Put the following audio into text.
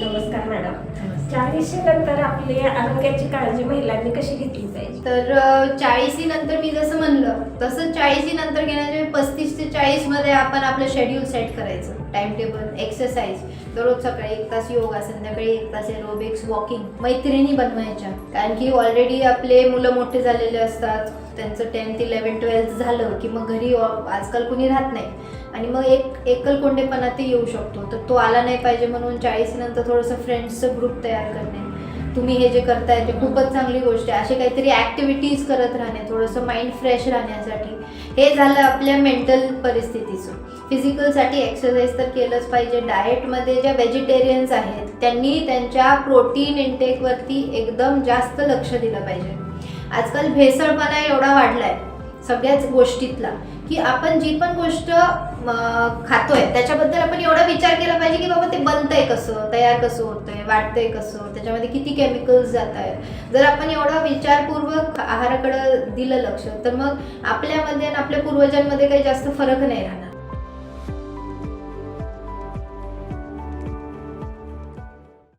नमस्कार मॅडम. चाळीशी नंतर आपली आरोग्याची काळजी महिलांनी कशी घेतली पाहिजे? तर चाळीसी नंतर मी जसं म्हणलं तसं चाळीसी नंतर घेण्याचे पस्तीस चाळीसमध्ये आपण आपलं शेड्यूल सेट करायचं. टाइम टेबल एक्सरसाइज दररोज सकाळी एक तास योगा संध्याकाळी एक तास एरोबिक्स वॉकिंग मैत्रिणी बनवायच्या. कारण की ऑलरेडी आपले मुलं मोठे झालेले असतात. त्यांचं टेन्थ इलेवन ट्वेल्थ झालं की मग घरी आजकाल कुणी राहत नाही. आणि मग एक एकलकोंडेपणा ते येऊ शकतो. तर तो आला नाही पाहिजे म्हणून चाळीस नंतर थोडंसं फ्रेंड्सचं ग्रुप तयार करणे. तुम्ही हे जे करताय ते खूपच चांगली गोष्ट आहे. असे काहीतरी ॲक्टिव्हिटीज करत राहणे थोडंसं माइंड फ्रेश राहण्यासाठी. हे झालं आपल्या मेंटल परिस्थितीचं. फिजिकलसाठी एक्सरसाइज तर केलंच पाहिजे. डाएटमध्ये ज्या व्हेजिटेरियन्स आहेत त्यांनी त्यांच्या प्रोटीन इंटेकवरती एकदम जास्त लक्ष दिलं पाहिजे. आजकाल भेसळपणा एवढा वाढलाय. सगळ्याच गोष्टीतला की आपण जी पण गोष्ट खातोय त्याच्याबद्दल आपण एवढा विचार केला पाहिजे की बाबा ते बनतंय कसं तयार कसं होतंय वाटतंय कसं त्याच्यामध्ये किती केमिकल्स जात आहेत जर आपण एवढा विचारपूर्वक आहाराकडे दिलं लक्ष तर मग आपल्यामध्ये आणि आपल्या पूर्वजांमध्ये काही जास्त फरक नाही राहणार.